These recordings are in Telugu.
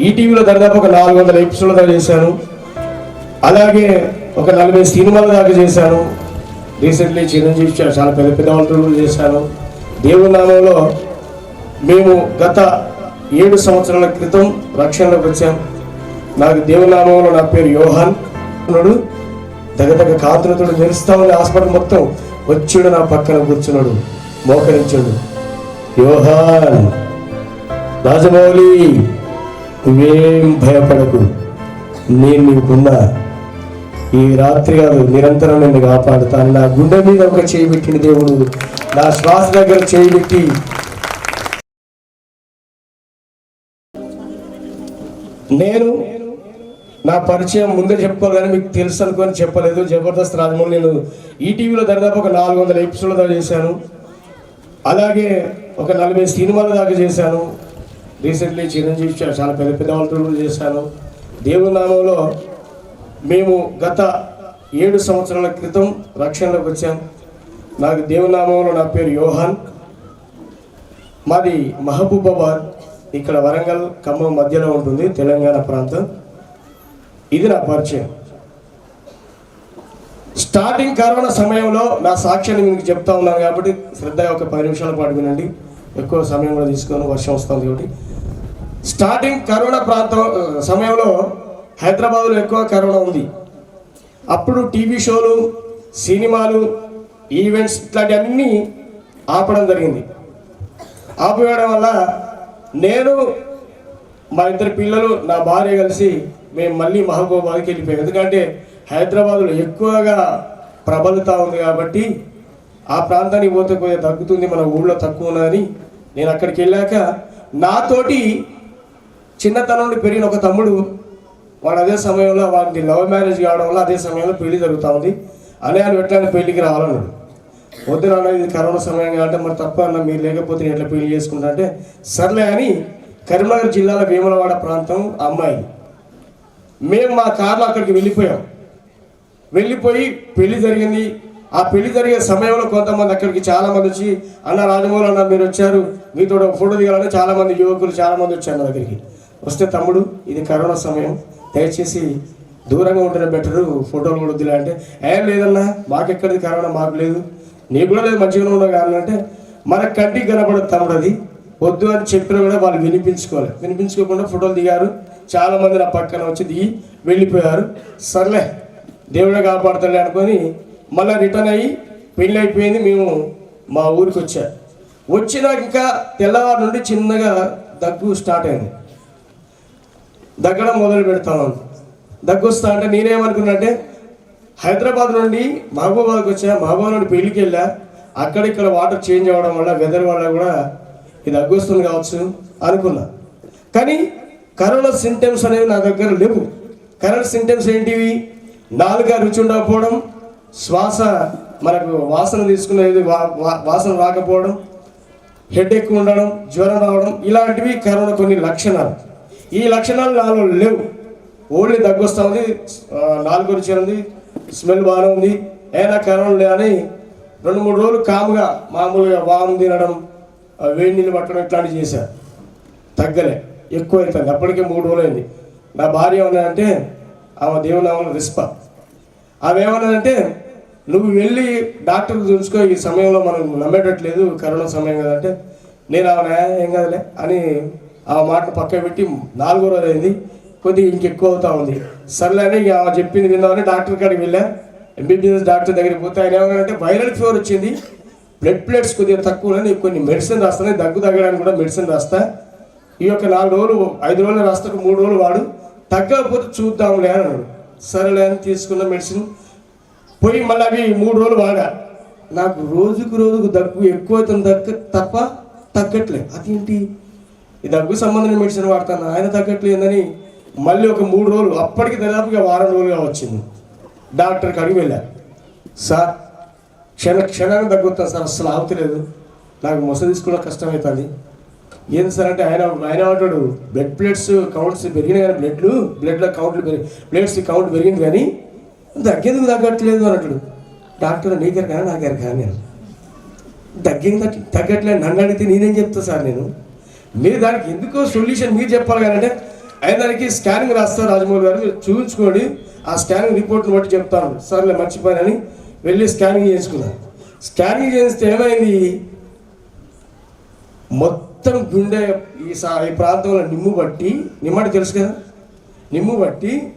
ఈటీవీలో దాదాపు ఒక నాలుగు వందల ఎపిసోడ్ల దాకా చేశాను. అలాగే ఒక నలభై సినిమాల దాకా చేశాను. రీసెంట్లీ చిరంజీవి చాలా పెద్ద పెద్ద వంటలు చేశాను. దేవుడి నామంలో మేము గత ఏడు సంవత్సరాల క్రితం రక్షణలోకి వచ్చాం. నాకు దేవుడి నామంలో నా పేరు యోహాన్. ఉన్నాడు. దగ్గర కాతులతో మెరుస్తా ఉంది హాస్పిటల్ మొత్తం వచ్చాడు నా పక్కన కూర్చున్నాడు. మోకరించాడు. యోహాన్. రాజమౌళి. నువ్వేం భయపడకు. నేను నీకున్నా ఈ రాత్రి కాదు నిరంతరం నిన్ను కాపాడుతాను. నా గుండె మీద ఒక చేయిబెట్టిన దేవుడు నా శ్వాస దగ్గర చేయిబెట్టి నేను నా పరిచయం ముందే చెప్పుకోవాలి కానీ మీకు తెలుసు అనుకొని చెప్పలేదు. జబర్దస్త్ రాజమౌళి నేను ఈటీవీలో దాదాపు ఒక నాలుగు వందల ఎపిసోడ్ల దాకా చేశాను. అలాగే ఒక నలభై సినిమాల దాకా చేశాను. రీసెంట్లీ చిరంజీవి చాలా పెద్ద పెద్ద చేశాను దేవుని నామంలో మేము గత ఏడు సంవత్సరాల క్రితం రక్షణలోకి వచ్చాం. నాకు దేవుని నామంలో నా పేరు యోహాన్. మాది మహబూబాబాద్ ఇక్కడ వరంగల్ ఖమ్మం మధ్యలో ఉంటుంది తెలంగాణ ప్రాంతం. ఇది నా పరిచయం. స్టార్టింగ్ కరోనా సమయంలో నా సాక్ష్యాన్ని మీకు చెప్తా ఉన్నాను కాబట్టి శ్రద్ధ ఒక పది నిమిషాల పాటు వినండి. ఎక్కువ సమయం కూడా తీసుకొని వర్షం వస్తుంది కాబట్టి. స్టార్టింగ్ కరోనా ప్రాంతం సమయంలో హైదరాబాద్లో ఎక్కువ కరోనా ఉంది. అప్పుడు టీవీ షోలు సినిమాలు ఈవెంట్స్ ఇట్లాంటివన్నీ ఆపడం జరిగింది. ఆపివేయడం వల్ల నేను మా ఇద్దరు పిల్లలు నా భార్య కలిసి మేము మళ్ళీ మహబూబాబాద్కి వెళ్ళిపోయాం. ఎందుకంటే హైదరాబాద్లో ఎక్కువగా ప్రబలుతా ఉంది కాబట్టి ఆ ప్రాంతానికి పోతే కొద్దిగా తగ్గుతుంది మన ఊళ్ళో తక్కువ ఉన్నదని నేను అక్కడికి వెళ్ళాక నాతోటి చిన్నతనం నుండి పెరిగిన ఒక తమ్ముడు వాడు అదే సమయంలో వాడికి లవ్ మ్యారేజ్ కావడం వల్ల అదే సమయంలో పెళ్ళి జరుగుతూ ఉంది. అనే ఆయన ఎట్లయినా పెళ్ళికి రావాలన్నాడు. వద్దు నాన్న ఇది కరోనా సమయం కాబట్టి మరి తప్ప అన్న మీరు లేకపోతే నేను ఎట్లా పెళ్ళి చేసుకుంటా అంటే సర్లే అని కరీంనగర్ జిల్లాలో వేములవాడ ప్రాంతం అమ్మాయి. మేము మా కార్లో అక్కడికి వెళ్ళిపోయాం. వెళ్ళిపోయి పెళ్ళి జరిగింది. ఆ పెళ్ళి జరిగే సమయంలో కొంతమంది అక్కడికి చాలామంది వచ్చి అన్న రాజమౌళి అన్న మీరు వచ్చారు. మీతో ఫోటో దిగాలని చాలామంది యువకులు చాలామంది వచ్చారు నా దగ్గరికి. వస్తే తమ్ముడు ఇది కరోనా సమయం. దయచేసి దూరంగా ఉంటేనే బెటరు. ఫోటోలు కూడా వద్దులే అంటే ఏం లేదన్నా మాకెక్కడిది కరోనా? మాకు లేదు. నీకు కూడా లేదు మధ్యలో ఉండవు కానీ అంటే మన కంటికి కనపడదు తమ్ముడు అది. వద్దు అని చెప్పినా కూడా వాళ్ళు వినిపించుకోవాలి వినిపించుకోకుండా ఫోటోలు దిగారు. చాలామంది నా పక్కన వచ్చి దిగి వెళ్ళిపోయారు. సర్లే దేవుడే కాపాడుతాడు అనుకొని మళ్ళీ రిటర్న్ అయ్యి పెళ్ళి అయిపోయింది. మేము మా ఊరికి వచ్చా. వచ్చినాక ఇంకా తెల్లవారు నుండి చిన్నగా దగ్గు స్టార్ట్ అయింది. దగ్గడం మొదలు పెడతాను. దగ్గు వస్తా అంటే నేనేమనుకున్నా అంటే హైదరాబాద్ నుండి మహబూబాద్కి వచ్చా మహబూబాద్ నుండి పెళ్ళికి వెళ్ళా. అక్కడ ఇక్కడ వాటర్ చేంజ్ అవ్వడం వల్ల వెదర్ వల్ల కూడా ఇది దగ్గు వస్తుంది కావచ్చు అనుకున్నా. కానీ కరోనా సింటమ్స్ అనేవి నా దగ్గర లేవు. కరోనా సింటమ్స్ ఏంటివి? నాలుగా రుచి ఉండకపోవడం శ్వాస మనకు వాసన తీసుకునేది వా- వా- వాసన రాకపోవడం హెడ్ ఎక్కువ ఉండడం జ్వరం రావడం ఇలాంటివి కరోనా కొన్ని లక్షణాలు. ఈ లక్షణాలు నాలో లేవు. ఓన్లీ దగ్గు వస్తూ ఉంది నాలుగు రుచి ఉంది స్మెల్ బాగానే ఉంది ఏనా కరోనా లేదని రెండు మూడు రోజులు కాముగా మామూలుగా వాము తినడం వేడి నీళ్ళు పట్టడం ఇట్లాంటివి చేశారు తగ్గలే ఎక్కువ అవుతుంది అప్పటికే మూడు రోజులు అయింది నా భార్య ఏమన్నాదంటే ఆమె దేవునామని రిస్ప ఆమె నువ్వు వెళ్ళి డాక్టర్ చూసుకో ఈ సమయంలో మనం నమ్మేటట్లేదు కరోనా సమయం కదంటే. నేను ఆమె ఏం కదలే అని ఆ మాటను పక్క పెట్టి నాలుగో రోజు అయింది. కొద్దిగా ఇంకెక్కువ అవుతా ఉంది. సర్లే అని ఇక చెప్పింది విందామని డాక్టర్ కాడికి వెళ్ళా. ఎంబీబీఎస్ డాక్టర్ దగ్గరికి పోతే ఆయన ఏమన్నారంటే వైరల్ ఫీవర్ వచ్చింది. బ్లడ్ ప్లేట్స్ కొద్దిగా తక్కువ ఉన్నాయి. నీకు కొన్ని మెడిసిన్ రాస్తాను. దగ్గు తగ్గడానికి కూడా మెడిసిన్ రాస్తా. ఈ యొక్క నాలుగు రోజులు ఐదు రోజులు రాస్తాడు మూడు రోజులు వాడు తగ్గకపోతే చూద్దాంలే అన్నాడు. సరేలే అని తీసుకున్న మెడిసిన్ పోయి మళ్ళీ అవి మూడు రోజులు వాడా. నాకు రోజుకు రోజుకు దగ్గు ఎక్కువ అవుతుంది దగ్గ తప్ప తగ్గట్లే. అదేంటి? ఈ దగ్గు సంబంధమైన మెడిసిన్ వాడతాను. ఆయన తగ్గట్లేదని మళ్ళీ ఒక మూడు రోజులు అప్పటికి దాదాపుగా వారం రోజులుగా వచ్చింది. డాక్టర్ అడిగి వెళ్ళా. సార్ క్షణ క్షణాన్ని తగ్గుతాను సార్ అసలు ఆగుతలేదు. నాకు మొస తీసుకోవడం కష్టమవుతుంది ఏంది సార్ అంటే ఆయన ఆయన అంటాడు బ్లడ్ ప్లేట్స్ కౌంట్స్ పెరిగినాయి కానీ బ్లడ్లు బ్లడ్లో కౌంట్లు పెరిగి ప్లేట్స్ కౌంట్ పెరిగింది కానీ తగ్గేందుకు తగ్గట్లేదు అని అంటాడు. డాక్టర్ దగ్గర కానీ నాకెరు కానీ నేను తగ్గింది తగ్గట్లేదు. నన్ను అడిగితే నేనేం చెప్తా సార్ నేను? మీరు దానికి ఎందుకో సొల్యూషన్ మీరు చెప్పాలి కానీ అంటే అయిన దానికి స్కానింగ్ రాస్తారు రాజమౌళి గారు మీరు చూపించుకోండి. ఆ స్కానింగ్ రిపోర్ట్ని బట్టి చెప్తాను. సర్లే మర్చిపోయానని వెళ్ళి స్కానింగ్ చేయించుకున్నాను స్కానింగ్ చేస్తే ఏమైంది? మొత్తం గుండె ఈ సా ఈ ప్రాంతంలో నిమ్ము బట్టి నిమ్మటి తెలుసు కదా? నిమ్ము బట్టి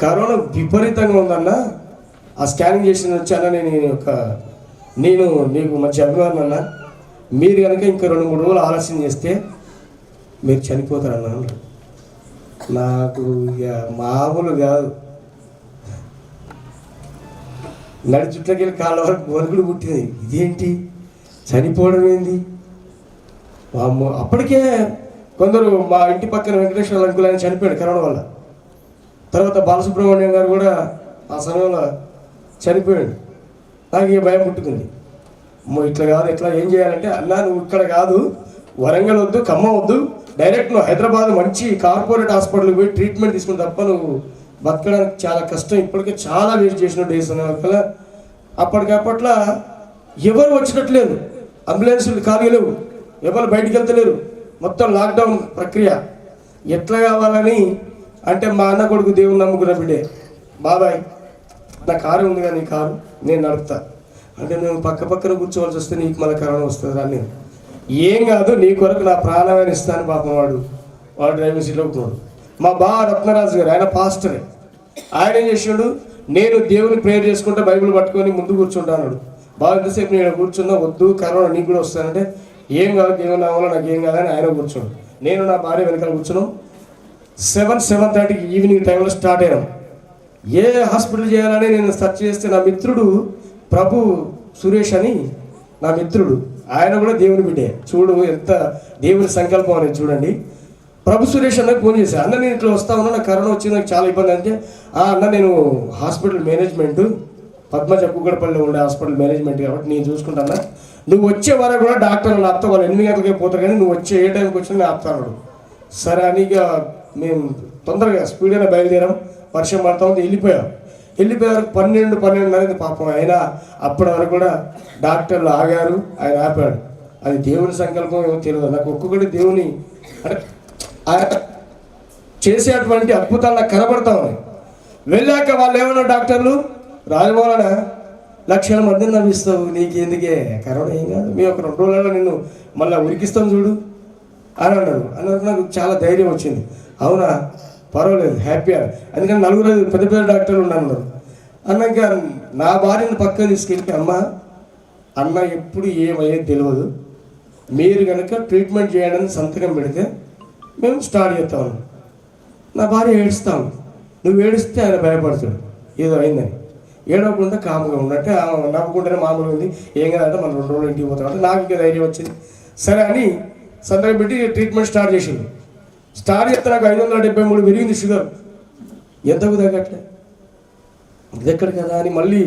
కరోనా విపరీతంగా ఉందన్న ఆ స్కానింగ్ చేసిన వచ్చాన నేను ఒక నేను నీకు మంచి అభిమానం అన్న. మీరు కనుక ఇంకా రెండు మూడు రోజులు ఆలస్యం చేస్తే మీరు చనిపోతారన్న నాకు ఇక మామూలు కాదు. నడి చుట్లకెళ్ళి కాళ్ళ వరకు వణుకుడు పుట్టింది ఇదేంటి? చనిపోవడం ఏంది? వామ్మో అప్పటికే కొందరు మా ఇంటి పక్కన వెంకటేశ్వర అంకుల్ ఆయన చనిపోయాడు కరోనా వల్ల. తర్వాత బాలసుబ్రహ్మణ్యం గారు కూడా ఆ సమయంలో చనిపోయాడు. నాకు ఏ భయం పుట్టుకుంది. అమ్మో ఇట్లా కాదు ఇట్లా ఏం చేయాలంటే అన్నా నువ్వు ఇక్కడ కాదు. వరంగల్ వద్దు ఖమ్మం వద్దు. డైరెక్ట్ నువ్వు హైదరాబాద్ మంచి కార్పొరేట్ హాస్పిటల్కి పోయి ట్రీట్మెంట్ తీసుకుని తప్ప నువ్వు బతకడానికి చాలా కష్టం. ఇప్పటికే చాలా వేస్ట్ చేసిన డేస్ అనే అప్పటికప్పట్లో ఎవరు వచ్చినట్లేదు. అంబులెన్సులు ఖాళీ లేవు. ఎవరు బయటికి వెళ్తలేరు. మొత్తం లాక్డౌన్ ప్రక్రియ. ఎట్లా కావాలని అంటే మా అన్న కొడుకు దేవుని నమ్ముకున్న బిడ్డే. బాబాయ్ నా కారు ఉంది కానీ కారు నేను నడుపుతా. అంటే నేను పక్క పక్కన కూర్చోవలసి వస్తే నీకు మళ్ళీ కరోనా వస్తుంది అని నేను. ఏం కాదు నీ కొరకు నా ప్రాణమైన ఇస్తాను పాపం వాడు. వాడు డ్రైవింగ్ సీట్లో కూర్చున్నాడు. మా బా రత్నరాజు గారు ఆయన పాస్టరే. ఆయన ఏం చేసాడు నేను దేవుని ప్రేయర్ చేసుకుంటే బైబిల్ పట్టుకొని ముందు కూర్చుంటాను బాగా ఎంతసేపు నేను కూర్చున్నా వద్దు కరోనా నీకు కూడా వస్తానంటే ఏం కాదు దేవుని నామంలో నాకు ఏం కాదని ఆయన కూర్చోడు నేను నా భార్య వెనకాల కూర్చున్నాం. సెవెన్ సెవెన్ థర్టీకి ఈవినింగ్ టైంలో స్టార్ట్ అయినాం. ఏ హాస్పిటల్ చేయాలని నేను సెర్చ్ చేస్తే నా మిత్రుడు ప్రభు సురేష్ అని నా మిత్రుడు. ఆయన కూడా దేవుని బిడ్డే. చూడు ఎంత దేవుని సంకల్పం అనేది చూడండి. ప్రభు సురేష్ అన్నకు ఫోన్ చేశాను అన్న నేను ఇట్లా వస్తా ఉన్నా నాకు కరోనా వచ్చింది నాకు చాలా ఇబ్బంది అంటే "ఆ, అన్న నేను హాస్పిటల్ మేనేజ్మెంట్ పద్మజ కుక్కడపల్లిలో ఉండే హాస్పిటల్ మేనేజ్మెంట్ కాబట్టి నేను చూసుకుంటాను నువ్వు వచ్చే వరకు కూడా డాక్టర్ అత్త వాళ్ళు ఎనిమిది గంటలకే పోతారు కానీ నువ్వు వచ్చే ఏ టైంకి వచ్చినా నేను ఆపుతాను సరే అని ఇక మేము తొందరగా స్పీడ్గానే బయలుదేరాం. వర్షం పడతా ఉంది వెళ్ళిపోయాం. వెళ్ళిపోయారు పన్నెండు పన్నెండు పాపం. అయినా అప్పటి వరకు కూడా డాక్టర్లు ఆగారు ఆయన ఆపాడు. అది దేవుని సంకల్పం ఏమో తెలియదు. నాకు ఒక్కొక్కటి దేవుని అంటే ఆయన చేసేటువంటి అద్భుతాలు నాకు కనబడతా ఉన్నాయి వెళ్ళాక వాళ్ళు ఏమన్నా డాక్టర్లు? రాజమౌళన లక్షల మందిని నవ్విస్తావు నీకు ఎందుకే కరోనా ఏం కాదు. మేము ఒక రెండు రోజులలో నిన్ను మళ్ళీ ఉరికిస్తాం చూడు అని అన్నారు. అన్నారు నాకు చాలా ధైర్యం వచ్చింది. అవునా? పర్వాలేదు హ్యాపీ అందుకని నలుగురు పెద్ద పెద్ద డాక్టర్లు ఉన్నారు అన్నాక నా భార్యను పక్కన తీసుకెళ్ళి అమ్మ అన్న ఎప్పుడు ఏమయ్యేది తెలియదు మీరు కనుక ట్రీట్మెంట్ చేయడానికి సంతకం పెడితే మేము స్టార్ట్ చేస్తాము నా భార్య ఏడుస్తాం నువ్వు ఏడిస్తే ఆయన భయపడతాడు. ఏదో అయిందని. ఏడవకుండా కాముగా ఉన్నట్టే ఆమె నవ్వుకుంటేనే మామూలుగా ఉంది. ఏం కదంటే మనం రెండు రోజులు ఇంటికి పోతాం అంటే నాకు ఇంకా ధైర్యం వచ్చింది. సరే అని సంతకం పెట్టి ట్రీట్మెంట్ స్టార్ట్ చేసింది. స్టార్ట్ చేస్తే నాకు ఐదు వందల డెబ్బై మూడు పెరిగింది షుగర్. ఎంతకు తగ్గట్లే? ఇది ఎక్కడ కదా అని మళ్ళీ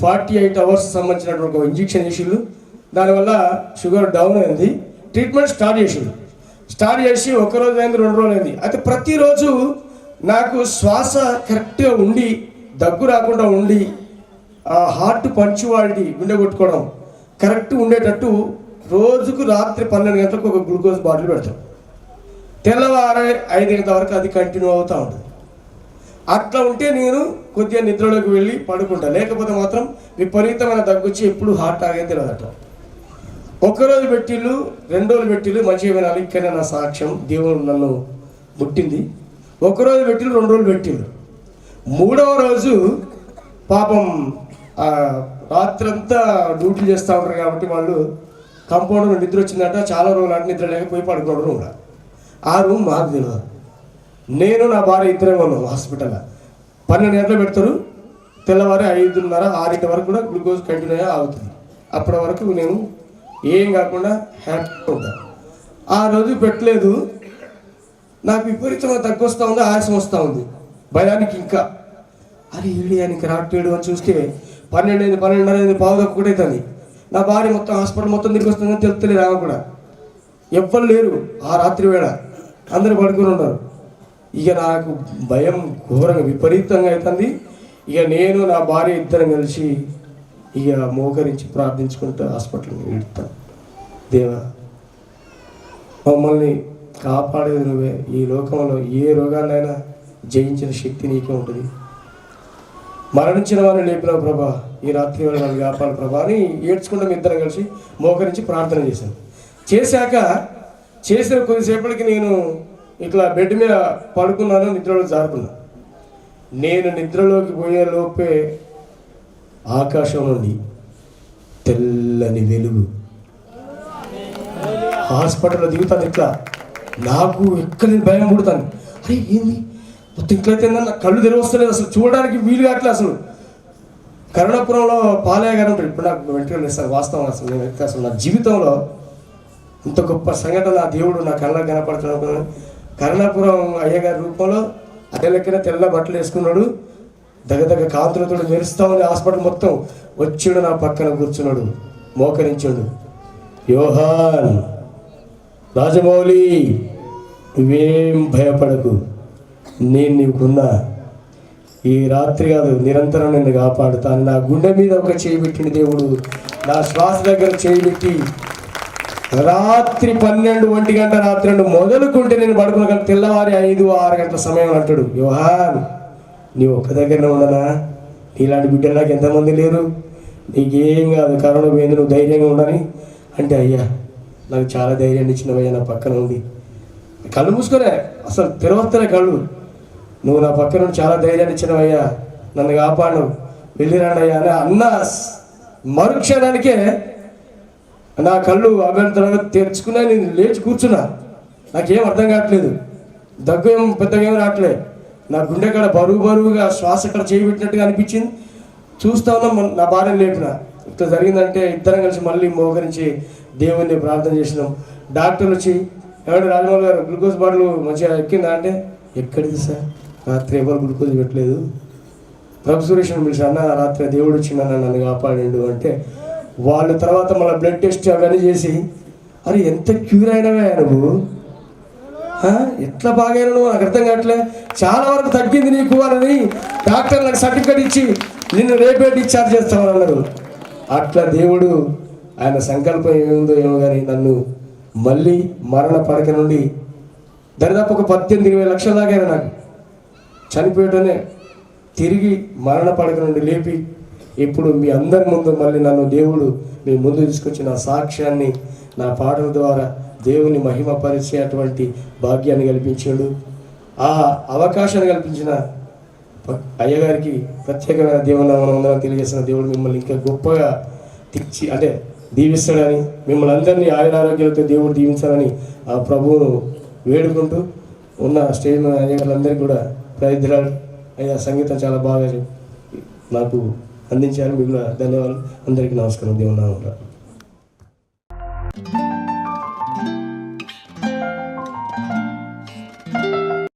ఫార్టీ ఎయిట్ అవర్స్ సంబంధించినటువంటి ఒక ఇంజెక్షన్ చేసిండు. దానివల్ల షుగర్ డౌన్ అయింది. ట్రీట్మెంట్ స్టార్ట్ చేసిండు. స్టార్ట్ చేసి ఒక రోజు అయింది రెండు రోజులు అయింది. అయితే ప్రతిరోజు నాకు శ్వాస కరెక్ట్గా ఉండి దగ్గు రాకుండా ఉండి ఆ హార్ట్ పంచువాలిటీ గుండె కొట్టుకోవడం కరెక్ట్ ఉండేటట్టు రోజుకు రాత్రి పన్నెండు గంటలకు ఒక గ్లూకోజ్ బాటిల్ పెడతాం. తెల్లవారే ఐదు గంటల వరకు అది కంటిన్యూ అవుతూ ఉంటుంది. అట్లా ఉంటే నేను కొద్దిగా నిద్రలోకి వెళ్ళి పడుకుంటా. లేకపోతే మాత్రం విపరీతమైన దగ్గొచ్చి ఎప్పుడు హార్ట్ ఆగే తెలియదట ఒక్కరోజు పెట్టిళ్ళు రెండు రోజులు పెట్టిళ్ళు మంచిగా వినాలి ఇక్కడనే నా సాక్ష్యం దేవుడు నన్ను ముట్టింది. ఒకరోజు పెట్టిళ్ళు రెండు రోజులు పెట్టిళ్ళు. మూడవ రోజు పాపం రాత్రంతా డ్యూటీలు చేస్తూ ఉంటారు కాబట్టి వాళ్ళు కంపౌండర్ నిద్ర వచ్చిందట చాలా రోజులు అంటే నిద్ర లేకపోయి పడుకోవడం కూడా. ఆ రూమ్ మాకు తెలియదు నేను నా భార్య ఇద్దరే ఉన్నాం హాస్పిటల్ పన్నెండు గంటలు పెడతారు. తెల్లవారి ఐదున్నర ఆరింటి వరకు కూడా గ్లూకోజ్ కంటిన్యూ అవుతుంది అప్పటి వరకు నేను ఏం కాకుండా హ్యాపీగా ఉంటాను ఆ రోజు పెట్టలేదు. నాకు విపరీతంగా తగ్గు వస్తూ ఉంది ఆయాసం వస్తూ ఉంది. భయానికి ఇంకా. అరే ఈడియానికి రాట్లేడు అని చూస్తే పన్నెండు అయింది పన్నెండున్నర అయింది పావు ఒకటి నా భార్య మొత్తం హాస్పిటల్ మొత్తం తిరిగి వస్తుందని తెలుస్తలేదు ఆమె కూడా. ఎవ్వరు లేరు ఆ రాత్రి వేళ. అందరు పడుకుని ఉన్నారు ఇక నాకు భయం ఘోరంగా విపరీతంగా అవుతుంది. ఇక నేను నా భార్య ఇద్దరం కలిసి ఇక మోకరించి ప్రార్థించుకుంటూ హాస్పిటల్కి వెళ్తాను దేవా మమ్మల్ని కాపాడేది నువ్వే. ఈ లోకంలో ఏ రోగాన్నైనా జయించిన శక్తి నీకే ఉంటుంది. మరణించిన వారిని లేపిన ప్రభా ఈ రాత్రి వాళ్ళు నన్ను కాపాడు ప్రభా అని ఏడ్చుకుంటాం ఇద్దరం కలిసి మోకరించి ప్రార్థన చేశాను చేశాక చేసిన కొద్దిసేపటికి నేను ఇట్లా బెడ్ మీద పడుకున్నాను నిద్రలో జారుకున్నా. నేను నిద్రలోకి పోయే లోపే ఆకాశం నుండి తెల్లని వెలుగు. హాస్పిటల్లో దిగుతాను ఇట్లా. నాకు ఎక్కడ నేను భయం పుడతాను. అరే ఏంది? మొత్తం ఇట్లయితే నా కళ్ళు తెరవస్తలేదు అసలు. చూడడానికి వీలు కావట్లేదు అసలు. కరుణాపురంలో పాలయ్య గారు ఉంటారు. ఇప్పుడు నాకు వెంటనే వాస్తవం అసలు నేను అసలు నా జీవితంలో ఇంత గొప్ప సంఘటన నా దేవుడు నా కళ్ళ కనపడుతున్నాడు కరుణాపురం అయ్యగారి రూపంలో అదే లెక్కన తెల్ల బట్టలు వేసుకున్నాడు. దగ్గర కాంతులతో మెరుస్తా ఉంది హాస్పిటల్ మొత్తం. వచ్చాడు నా పక్కన కూర్చున్నాడు. మోకరించాడు. యోహాన్ రాజమౌళి నువ్వేం భయపడకు. నేను నీకున్నా. ఈ రాత్రి కాదు నిరంతరం నిన్ను కాపాడుతాను. నా గుండె మీద ఒక చేయి పెట్టిన దేవుడు. నా శ్వాస దగ్గర చేయి పెట్టి రాత్రి పన్నెండు ఒంటి గంట రాత్రి రెండు మొదలుకుంటే నేను పడుకున్న తెల్లవారి ఐదు ఆరు గంటల సమయం అంటాడు. యోహాన్ నీ ఒక్క దగ్గరనే ఉండనా? నీలాంటి బిడ్డలు నాకు ఎంతమంది లేరు? నీకేం కాదు కరోనా పోయింది నువ్వు ధైర్యంగా ఉండని? అంటే అయ్యా నాకు చాలా ధైర్యాన్ని ఇచ్చినవయ్యా నా పక్కన ఉంది కళ్ళు మూసుకునే అసలు తెరవస్తలే కళ్ళు. నువ్వు నా పక్కన చాలా ధైర్యాన్ని ఇచ్చినవయ్యా నన్ను కాపాడు వెళ్ళిరాడయ్యా అని అన్న మరుక్షణానికే నా కళ్ళు అభ్యంతరంగా తెరుచుకున్నా నేను లేచి కూర్చున్నా. నాకేం అర్థం కావట్లేదు. దగ్గు ఏం పెద్దగా ఏం రావట్లేదు నా గుండె కాడ బరువు బరువుగా శ్వాస ఇక్కడ చేయబెట్టినట్టుగా అనిపించింది. చూస్తా ఉన్నాం నా భార్య లేపిన. ఇట్లా జరిగిందంటే ఇద్దరం కలిసి మళ్ళీ మోకరించి దేవుణ్ణి ప్రార్థన చేసినాం. డాక్టర్లు వచ్చి ఎవడు రాజమౌళి గారు గ్లూకోజ్ బాటిల్ మంచిగా ఎక్కిందా అంటే ఎక్కడిది సార్? రాత్రి ఎవరు గ్లూకోజ్ పెట్టలేదు. ప్రభు సురేష్ పిలిచి అన్న రాత్రి దేవుడు వచ్చిందన్న నన్ను కాపాడిండు అంటే వాళ్ళు తర్వాత మన బ్లడ్ టెస్ట్ అవన్నీ చేసి అరే ఎంత క్యూర్ అయినవే నువ్వు? ఎట్లా బాగైనా నువ్వు? నాకు అర్థం కావట్లే. చాలా వరకు తగ్గింది నీకు అని డాక్టర్ నాకు సర్టిఫికేట్ ఇచ్చి నిన్ను రేపే డిశ్చార్జ్ చేస్తామని అన్నారు. అట్లా దేవుడు ఆయన సంకల్పం ఏముందో ఏమో కానీ నన్ను మళ్ళీ మరణ పడక నుండి దరిదాపు ఒక పద్దెనిమిది ఇరవై లక్షల దాకా నాకు చనిపోయటనే తిరిగి మరణ పడక నుండి లేపి ఇప్పుడు మీ అందరి ముందు మళ్ళీ నన్ను దేవుడు మీ ముందు తీసుకొచ్చి నా సాక్ష్యాన్ని నా పాటల ద్వారా దేవుని మహిమపరిచేటువంటి భాగ్యాన్ని కల్పించాడు. ఆ అవకాశాన్ని కల్పించిన అయ్యగారికి ప్రత్యేకమైన దేవుని వందనం తెలియజేసిన దేవుడు మిమ్మల్ని ఇంకా గొప్పగా తెచ్చి అంటే దీవిస్తాడని మిమ్మల్ని అందరినీ ఆయన ఆరోగ్యాలతో దేవుడు దీవించాలని ఆ ప్రభువును వేడుకుంటూ ఉన్న స్టేజ్ మీద అయ్యగారులందరికీ కూడా ప్రయత్నాలు అయ్యా సంగీతం చాలా బాగా నాకు అందించారు మిమ్మల్ని ధన్యవాదాలు. అందరికీ నమస్కారం. దేవుని నామంలో.